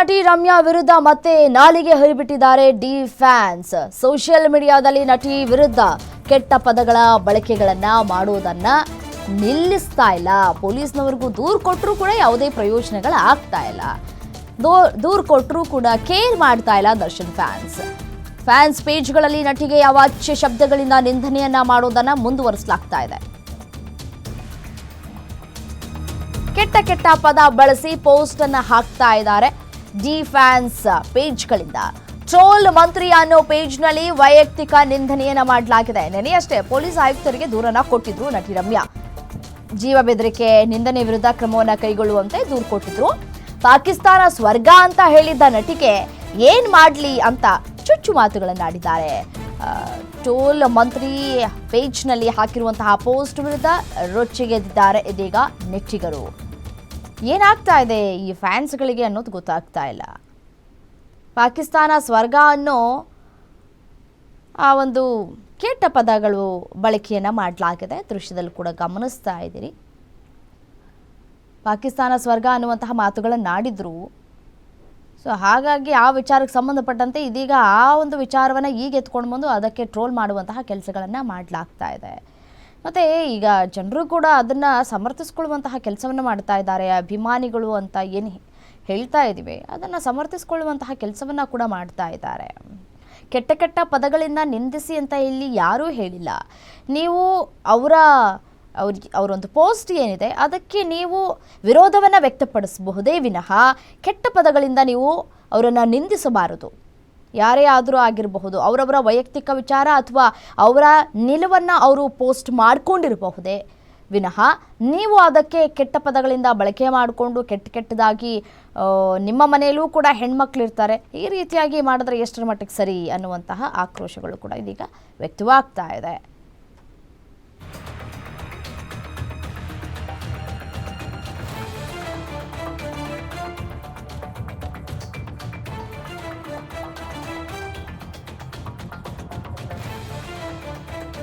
ನಟಿ ರಮ್ಯಾ ವಿರುದ್ಧ ಮತ್ತೆ ನಾಲಿಗೆ ಹರಿಬಿಟ್ಟಿದ್ದಾರೆ ಡಿ ಫ್ಯಾನ್ಸ್. ಸೋಷಿಯಲ್ ಮೀಡಿಯಾದಲ್ಲಿ ನಟಿ ವಿರುದ್ಧ ಕೆಟ್ಟ ಪದಗಳ ಬಳಕೆಗಳನ್ನ ಮಾಡುವುದನ್ನ ನಿಲ್ಲಿಸ್ತಾ ಇಲ್ಲ. ಪೊಲೀಸ್ನವರಿಗೂ ದೂರು ಕೊಟ್ಟರೂ ಕೂಡ ಯಾವುದೇ ಪ್ರಯೋಜನಗಳು ಆಗ್ತಾ ಇಲ್ಲ. ದೂರ್ ದೂರು ಕೊಟ್ಟರೂ ಕೂಡ ಕೇರ್ ಮಾಡ್ತಾ ಇಲ್ಲ ದರ್ಶನ್ ಫ್ಯಾನ್ಸ್. ಫ್ಯಾನ್ಸ್ ಪೇಜ್ಗಳಲ್ಲಿ ನಟಿಗೆ ಅಚ್ಚೆ ಶಬ್ದಗಳಿಂದ ನಿಂದನೆಯನ್ನ ಮಾಡೋದನ್ನ ಮುಂದುವರಿಸಲಾಗ್ತಾ ಇದೆ. ಕೆಟ್ಟ ಕೆಟ್ಟ ಪದ ಬಳಸಿ ಪೋಸ್ಟ್ ಅನ್ನ ಹಾಕ್ತಾ ಇದ್ದಾರೆ. D fans ಪೇಜ್ಗಳಿಂದ. ಟ್ರೋಲ್ ಮಂತ್ರಿ ಅನ್ನೋ ಪೇಜ್ನಲ್ಲಿ ವೈಯಕ್ತಿಕ ನಿಂದನೆಯನ್ನ ಮಾಡಲಾಗಿದೆ. ನೆನೆಯಷ್ಟೇ ಪೊಲೀಸ್ ಆಯುಕ್ತರಿಗೆ ದೂರನ್ನ ಕೊಟ್ಟಿದ್ರು ನಟಿ ರಮ್ಯಾ. ಜೀವ ಬೆದರಿಕೆ, ನಿಂದನೆ ವಿರುದ್ಧ ಕ್ರಮವನ್ನ ಕೈಗೊಳ್ಳುವಂತೆ ದೂರು ಕೊಟ್ಟಿದ್ರು. ಪಾಕಿಸ್ತಾನ ಸ್ವರ್ಗ ಅಂತ ಹೇಳಿದ್ದ ನಟಿಗೆ ಏನ್ ಮಾಡ್ಲಿ ಅಂತ ಚುಚ್ಚು ಮಾತುಗಳನ್ನಾಡಿದ್ದಾರೆ. ಟೋಲ್ ಮಂತ್ರಿ ಪೇಜ್ನಲ್ಲಿ ಹಾಕಿರುವಂತಹ ಪೋಸ್ಟ್ ವಿರುದ್ಧ ರೊಚ್ಚಿಗೆದ್ದಿದ್ದಾರೆ ಇದೀಗ ನೆಟ್ಟಿಗರು ಏನಾಗ್ತಾ ಇದೆ ಈ ಫ್ಯಾನ್ಸ್ಗಳಿಗೆ ಅನ್ನೋದು ಗೊತ್ತಾಗ್ತಾ ಇಲ್ಲ. ಪಾಕಿಸ್ತಾನ ಸ್ವರ್ಗ ಅನ್ನೋ ಆ ಒಂದು ಕೆಟ್ಟ ಪದಗಳು ಬಳಕೆಯನ್ನು ಮಾಡಲಾಗಿದೆ. ದೃಶ್ಯದಲ್ಲಿ ಕೂಡ ಗಮನಿಸ್ತಾ ಇದ್ದೀರಿ. ಪಾಕಿಸ್ತಾನ ಸ್ವರ್ಗ ಅನ್ನುವಂತಹ ಮಾತುಗಳನ್ನು ಆಡಿದ್ರು. ಸೊ ಹಾಗಾಗಿ ಆ ವಿಚಾರಕ್ಕೆ ಸಂಬಂಧಪಟ್ಟಂತೆ ಇದೀಗ ಆ ಒಂದು ವಿಚಾರವನ್ನು ಈಗ ಎತ್ಕೊಂಡು ಬಂದು ಅದಕ್ಕೆ ಟ್ರೋಲ್ ಮಾಡುವಂತಹ ಕೆಲಸಗಳನ್ನು ಮಾಡಲಾಗ್ತಾ ಇದೆ. ಮತ್ತು ಈಗ ಜನರು ಕೂಡ ಅದನ್ನು ಸಮರ್ಥಿಸ್ಕೊಳ್ಳುವಂತಹ ಕೆಲಸವನ್ನು ಮಾಡ್ತಾ ಇದ್ದಾರೆ, ಅಭಿಮಾನಿಗಳು ಅಂತ ಏನು ಹೇಳ್ತಾ ಇದ್ದೀವಿ. ಅದನ್ನು ಸಮರ್ಥಿಸ್ಕೊಳ್ಳುವಂತಹ ಕೆಲಸವನ್ನು ಕೂಡ ಮಾಡ್ತಾ ಇದ್ದಾರೆ. ಕೆಟ್ಟ ಕೆಟ್ಟ ಪದಗಳಿಂದ ನಿಂದಿಸಿ ಅಂತ ಇಲ್ಲಿ ಯಾರೂ ಹೇಳಿಲ್ಲ. ನೀವು ಅವರ, ಅವ್ರ, ಅವರೊಂದು ಪೋಸ್ಟ್ ಏನಿದೆ, ಅದಕ್ಕೆ ನೀವು ವಿರೋಧವನ್ನು ವ್ಯಕ್ತಪಡಿಸಬಹುದೇ ವಿನಃ ಕೆಟ್ಟ ಪದಗಳಿಂದ ನೀವು ಅವರನ್ನು ನಿಂದಿಸಬಾರದು. ಯಾರೇ ಆದರೂ ಆಗಿರಬಹುದು, ಅವರವರ ವೈಯಕ್ತಿಕ ವಿಚಾರ ಅಥವಾ ಅವರ ನಿಲುವನ್ನು ಅವರು ಪೋಸ್ಟ್ ಮಾಡಿಕೊಂಡಿರಬಹುದೇ? ವಿನಃ ನೀವು ಅದಕ್ಕೆ ಕೆಟ್ಟ ಪದಗಳಿಂದ ಬಳಕೆ ಮಾಡಿಕೊಂಡು ಕೆಟ್ಟ ಕೆಟ್ಟದಾಗಿ ನಿಮ್ಮ ಮನೆಯಲ್ಲೂ ಕೂಡ ಹೆಣ್ಮಕ್ಳಿರ್ತಾರೆ ಈ ರೀತಿಯಾಗಿ ಮಾಡಿದ್ರೆ ಎಷ್ಟರ ಮಟ್ಟಿಗೆ ಸರಿ ಅನ್ನುವಂತಹ ಆಕ್ರೋಶಗಳು ಕೂಡ ಇದೀಗ ವ್ಯಕ್ತವಾಗ್ತಾ ಇದೆ.